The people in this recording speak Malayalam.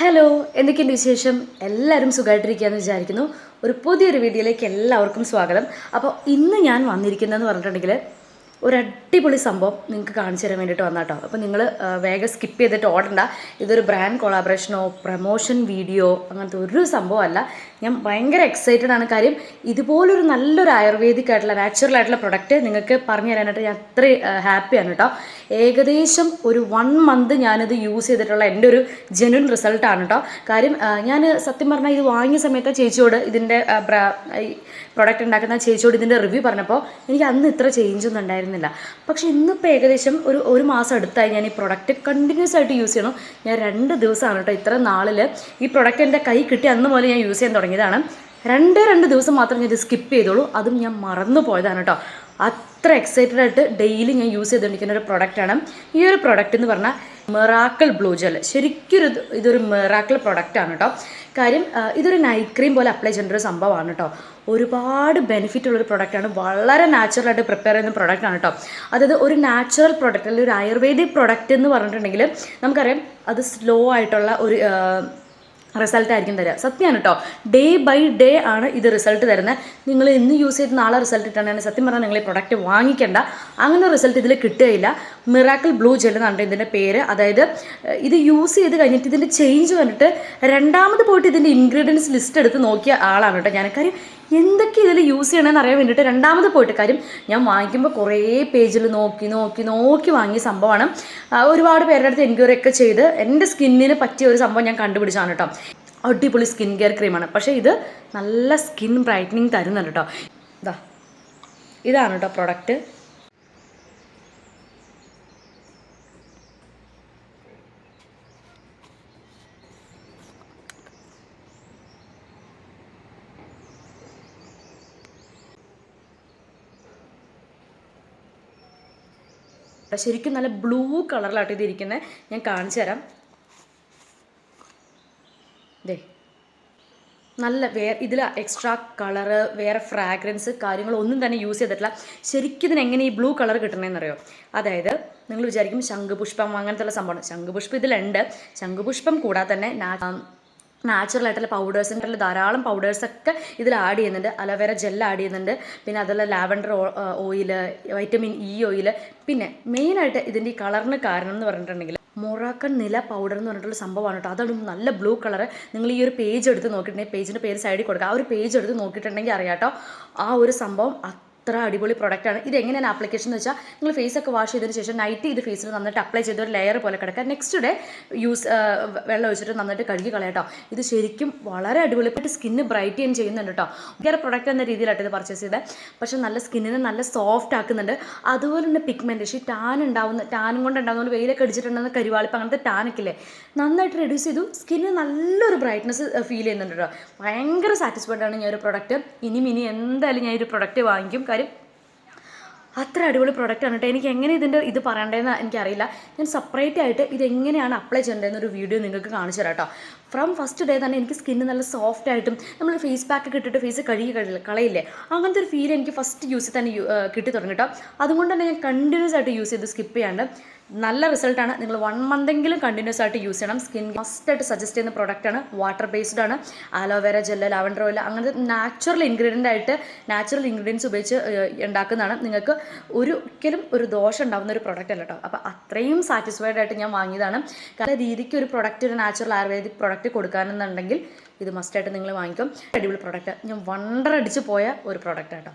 ഹലോ എന്തൊക്കെയുണ്ട് വിശേഷം? എല്ലാവരും സുഖമായിട്ടിരിക്കുകയെന്ന് വിചാരിക്കുന്നു. ഒരു പുതിയൊരു വീഡിയോയിലേക്ക് എല്ലാവർക്കും സ്വാഗതം. അപ്പോൾ ഇന്ന് ഞാൻ വന്നിരിക്കുന്നതെന്ന് പറഞ്ഞിട്ടുണ്ടെങ്കിൽ ഒരു അടിപൊളി സംഭവം നിങ്ങൾക്ക് കാണിച്ചു തരാൻ വേണ്ടിയിട്ട് വന്നാട്ടോ. അപ്പോൾ നിങ്ങൾ വേഗം സ്കിപ്പ് ചെയ്തിട്ട് ഓടണ്ട. ഇതൊരു ബ്രാൻഡ് കൊളാബറേഷനോ പ്രൊമോഷൻ വീഡിയോ അങ്ങനത്തെ ഒരു സംഭവമല്ല ഞാൻ ഭയങ്കര എക്സൈറ്റഡ് ആണ്. കാര്യം ഇതുപോലൊരു നല്ലൊരു ആയുർവേദിക് ആയിട്ടുള്ള നാച്ചുറൽ ആയിട്ടുള്ള പ്രൊഡക്റ്റ് നിങ്ങൾക്ക് പറഞ്ഞു തരാനായിട്ട് ഞാൻ അത്ര ഹാപ്പിയാണ് കേട്ടോ ഏകദേശം ഒരു വൺ മന്ത് ഞാനിത് യൂസ് ചെയ്തിട്ടുള്ള എന്റെ ഒരു ജെനുവൻ റിസൾട്ടാണ് കേട്ടോ കാര്യം ഞാൻ സത്യം പറഞ്ഞാൽ ഇത് വാങ്ങിയ സമയത്ത് ചേച്ചിയോട് ഇതിന്റെ പ്രൊഡക്റ്റ് ഉണ്ടാക്കുന്ന ചേച്ചിയോട് ഇതിന്റെ റിവ്യൂ പറഞ്ഞപ്പോൾ എനിക്ക് അന്ന് ഇത്ര ചേഞ്ച് ഒന്നും ഉണ്ടായിരുന്നില്ല പക്ഷേ ഇന്നിപ്പോൾ ഏകദേശം ഒരു ഒരു മാസം അടുത്തായി ഞാൻ ഈ പ്രൊഡക്റ്റ് കണ്ടിന്യൂസ് ആയിട്ട് യൂസ് ചെയ്യണം ഞാൻ രണ്ട് ദിവസമാണ് കേട്ടോ ഇത്ര നാളിൽ ഈ പ്രൊഡക്റ്റ് എന്റെ കൈ കിട്ടി അന്ന് മുതൽ ഞാൻ യൂസ് ചെയ്യാൻ തുടങ്ങിയതാണ്. രണ്ട് രണ്ട് ദിവസം മാത്രം ഞാൻ ഇത് സ്കിപ്പ് ചെയ്തോളൂ. അതും ഞാൻ മറന്നു പോയതാണ് കേട്ടോ. അത്ര എക്സൈറ്റഡ് ആയിട്ട് ഡെയിലി ഞാൻ യൂസ് ചെയ്തുകൊണ്ടിരിക്കുന്ന ഒരു പ്രൊഡക്റ്റാണ് ഈ ഒരു പ്രൊഡക്റ്റ് എന്ന് പറഞ്ഞാൽ മെറാക്കിൾ ബ്ലൂ ജെൽ ശരിക്കും ഒരു ഇതൊരു മെറാക്കിൾ പ്രൊഡക്റ്റാണ് കേട്ടോ കാര്യം ഇതൊരു നൈറ്റ് ക്രീം പോലെ അപ്ലൈ ചെയ്യേണ്ട ഒരു സംഭവമാണ് കേട്ടോ ഒരുപാട് ബെനിഫിറ്റ് ഉള്ളൊരു പ്രൊഡക്റ്റാണ് വളരെ നാച്ചുറലായിട്ട് പ്രിപ്പയർ ചെയ്യുന്ന പ്രൊഡക്റ്റാണ് കേട്ടോ അതായത് ഒരു നാച്ചുറൽ പ്രൊഡക്റ്റ് അല്ലെങ്കിൽ ഒരു ആയുർവേദിക് പ്രൊഡക്റ്റ് എന്ന് പറഞ്ഞിട്ടുണ്ടെങ്കിൽ നമുക്കറിയാം അത് സ്ലോ ആയിട്ടുള്ള ഒരു റിസൾട്ട് ആയിരിക്കും തരിക സത്യമാണ് കേട്ടോ ഡേ ബൈ ഡേ ആണ് ഇത് റിസൾട്ട് തരുന്നത് നിങ്ങൾ ഇന്ന് യൂസ് ചെയ്ത് നാളെ റിസൾട്ട് കിട്ടണമെങ്കിൽ സത്യം പറഞ്ഞാൽ നിങ്ങൾ ഈ പ്രൊഡക്റ്റ് വാങ്ങിക്കേണ്ട. അങ്ങനെ റിസൾട്ട് ഇതിൽ കിട്ടുകയില്ല. മിറാക്കിൾ ബ്ലൂ ജെൽ എന്നാണ് ഇതിന്റെ പേര്. അതായത് ഇത് യൂസ് ചെയ്ത് കഴിഞ്ഞിട്ട് ഇതിന്റെ ചേഞ്ച് കണ്ടിട്ട് രണ്ടാമത് പോയിട്ട് ഇതിന്റെ ഇൻഗ്രീഡിയൻസ് ലിസ്റ്റ് എടുത്ത് നോക്കിയ ആളാണ് കേട്ടോ ഞാൻ കാര്യം എന്തൊക്കെ ഇതിൽ യൂസ് ചെയ്യണമെന്ന് അറിയാൻ വേണ്ടിയിട്ട് രണ്ടാമത് പോയിട്ട് കാര്യം ഞാൻ വാങ്ങിക്കുമ്പോൾ കുറേ പേജിൽ നോക്കി നോക്കി നോക്കി വാങ്ങിയ സംഭവമാണ്. ഒരുപാട് പേരുടെ അടുത്ത് എൻക്വയറി ഒക്കെ ചെയ്ത് എന്റെ സ്കിന്നിന് പറ്റിയ ഒരു സംഭവം ഞാൻ കണ്ടുപിടിച്ചാണ് കേട്ടോ അടിപൊളി സ്കിൻ കെയർ ക്രീമാണ്. പക്ഷേ ഇത് നല്ല സ്കിൻ ബ്രൈറ്റനിങ് തരുന്നുണ്ട് കേട്ടോ ഇതാ ഇതാണ് കേട്ടോ പ്രൊഡക്റ്റ് ശരിക്കും നല്ല ബ്ലൂ കളറിലാട്ടോ ഇതിരിക്കുന്നത് ഞാൻ കാണിച്ചു തരാം. ദേ നല്ല വേ ഇതിൽ എക്സ്ട്രാ കളറ് വേറെ ഫ്രാഗ്രൻസ് കാര്യങ്ങളൊന്നും തന്നെ യൂസ് ചെയ്തിട്ടില്ല. ശരിക്കും ഇതിന് എങ്ങനെ ഈ ബ്ലൂ കളർ കിട്ടണമെന്നറിയോ അതായത് നിങ്ങൾ വിചാരിക്കും ശംഖുപുഷ്പം അങ്ങനത്തെ ഉള്ള സംഭവമാണ്. ശംഖുപുഷ്പം ഇതിലുണ്ട്. ശംഖുപുഷ്പം കൂടാതെ തന്നെ നാച്ചുറൽ ആയിട്ടുള്ള പൗഡേഴ്സിന്റെ ധാരാളം പൗഡേഴ്സൊക്കെ ഇതിൽ ആഡ് ചെയ്യുന്നുണ്ട്. അലോവേര ജെൽ ആഡ് ചെയ്യുന്നുണ്ട്. പിന്നെ അതുപോലെ lavender oil vitamin E oil പിന്നെ മെയിനായിട്ട് ഇതിന്റെ ഈ കളറിന് കാരണം എന്ന് പറഞ്ഞിട്ടുണ്ടെങ്കിൽ മൊറാക്കൺ നില പൗഡർ എന്ന് പറഞ്ഞിട്ടുള്ള സംഭവമാണ് കേട്ടോ. അതാണ് നല്ല ബ്ലൂ കളർ നിങ്ങൾ ഈ ഒരു പേജ് എടുത്ത് നോക്കിയിട്ടുണ്ടെങ്കിൽ പേജിന്റെ പേര് സൈഡിൽ കൊടുക്കുക ആ ഒരു പേജ് എടുത്ത് നോക്കിയിട്ടുണ്ടെങ്കിൽ അറിയാം കേട്ടോ. ആ ഒരു സംഭവം അത്ര അടിപൊളി പ്രൊഡക്റ്റാണ് ഇത് എങ്ങനെയാണ് ആപ്ലിക്കേഷൻ എന്ന് വെച്ചാൽ നിങ്ങൾ ഫേസ് ഒക്കെ വാഷ് ചെയ്തതിന് ശേഷം നൈറ്റ് ഇത് ഫേസിൽ നന്നായിട്ട് അപ്ലൈ ചെയ്ത ഒരു ലെയർ പോലെ കിടക്കുക. നെക്സ്റ്റ് ഡേ യൂസ് വെള്ളം ഒഴിച്ചിട്ട് നന്നായിട്ട് കഴുകി കളയാട്ടോ ഇത് ശരിക്കും വളരെ അടിപൊളിയായിട്ട് സ്കിന്ന് ബ്രൈറ്റ് ചെയ്യാൻ ചെയ്യുന്നുണ്ട് കേട്ടോ വേറെ പ്രൊഡക്റ്റ് എന്ന രീതിയിലാണ് ഇത് പർച്ചേസ് ചെയ്തത് പക്ഷെ നല്ല സ്കിന്നിനെ നല്ല സോഫ്റ്റ് ആക്കുന്നുണ്ട്. അതുപോലെ തന്നെ പിഗ്മെന്റേഷൻ ടാൻ ഉണ്ടാവുന്ന ടാനും കൊണ്ട് ഉണ്ടാകുന്ന വെയിലൊക്കെ അടിച്ചിട്ടുണ്ടെന്ന് കരുവാളിപ്പ് അങ്ങനത്തെ ടാനൊക്കെ നന്നായിട്ട് റെഡ്യൂസ് ചെയ്തു. സ്കിന്നിന് നല്ലൊരു ബ്രൈറ്റ്നസ് ഫീൽ ചെയ്യുന്നുണ്ട് കേട്ടോ ഭയങ്കര സാറ്റിസ്ഫൈഡ് ആണ് ഞാൻ ഒരു പ്രൊഡക്റ്റ് ഇനി ഇനി എന്തായാലും ഞാൻ ഒരു പ്രൊഡക്റ്റ് വാങ്ങിക്കും. കാര്യം അത്ര അടിപൊളി പ്രൊഡക്റ്റാണ് കേട്ടോ. എനിക്ക് എങ്ങനെ ഇതിന്റെ ഇത് പറയേണ്ടതെന്ന് എനിക്കറിയില്ല. ഞാൻ സെപ്പറേറ്റ് ആയിട്ട് ഇത് എങ്ങനെയാണ് അപ്ലൈ ചെയ്യേണ്ടതെന്ന് ഒരു വീഡിയോ നിങ്ങൾക്ക് കാണിച്ചു തരാം കേട്ടോ. ഫ്രം ഫസ്റ്റ് ഡേ തന്നെ എനിക്ക് സ്കിന്ന് നല്ല സോഫ്റ്റ് ആയിട്ടും നമ്മൾ ഫേസ് പാക്ക് കിട്ടിയിട്ട് ഫേസ് കഴുകി കളയില്ലേ? അങ്ങനത്തെ ഒരു ഫീൽ എനിക്ക് ഫസ്റ്റ് യൂസിൽ തന്നെ കിട്ടി തുടങ്ങി കേട്ടോ. അതുകൊണ്ട് തന്നെ ഞാൻ കണ്ടിന്യൂസ് ആയിട്ട് യൂസ് ചെയ്ത് സ്കിപ്പ് ചെയ്യാണ്ട് നല്ല റിസൾട്ടാണ്. നിങ്ങൾ വൺ മന്തെങ്കിലും കണ്ടിന്യൂസ് ആയിട്ട് യൂസ് ചെയ്യണം. സ്കിൻ മസ്റ്റ് ആയിട്ട് സജസ്റ്റ് ചെയ്യുന്ന പ്രോഡക്റ്റാണ് വാട്ടർ ബേസ്ഡ് ആണ്. Aloe vera gel lavender oil അങ്ങനത്തെ നാച്ചുറൽ ഇൻഗ്രീഡിയന്റ് ആയിട്ട് നാച്ചുറൽ ഇൻഗ്രീഡിയൻസ് ഉപയോഗിച്ച് ഉണ്ടാക്കുന്നതാണ്. നിങ്ങൾക്ക് ഒരിക്കലും ഒരു ദോഷം ഉണ്ടാകുന്ന ഒരു പ്രോഡക്റ്റ് അല്ല കേട്ടോ അപ്പോൾ അത്രയും സാറ്റിസ്ഫൈഡ് ആയിട്ട് ഞാൻ വാങ്ങിയതാണ്. കാരണം രീതിക്ക് ഒരു പ്രൊഡക്റ്റ് ഒരു നാച്ചുറൽ ആയുർവേദിക് പ്രൊഡക്റ്റ് കൊടുക്കാനെന്നുണ്ടെങ്കിൽ ഇത് മസ്റ്റായിട്ട് നിങ്ങൾ വാങ്ങിക്കും. അടിപൊളി പ്രൊഡക്റ്റ് ഞാൻ വണ്ടർ അടിച്ച് പോയ ഒരു പ്രൊഡക്റ്റ് കേട്ടോ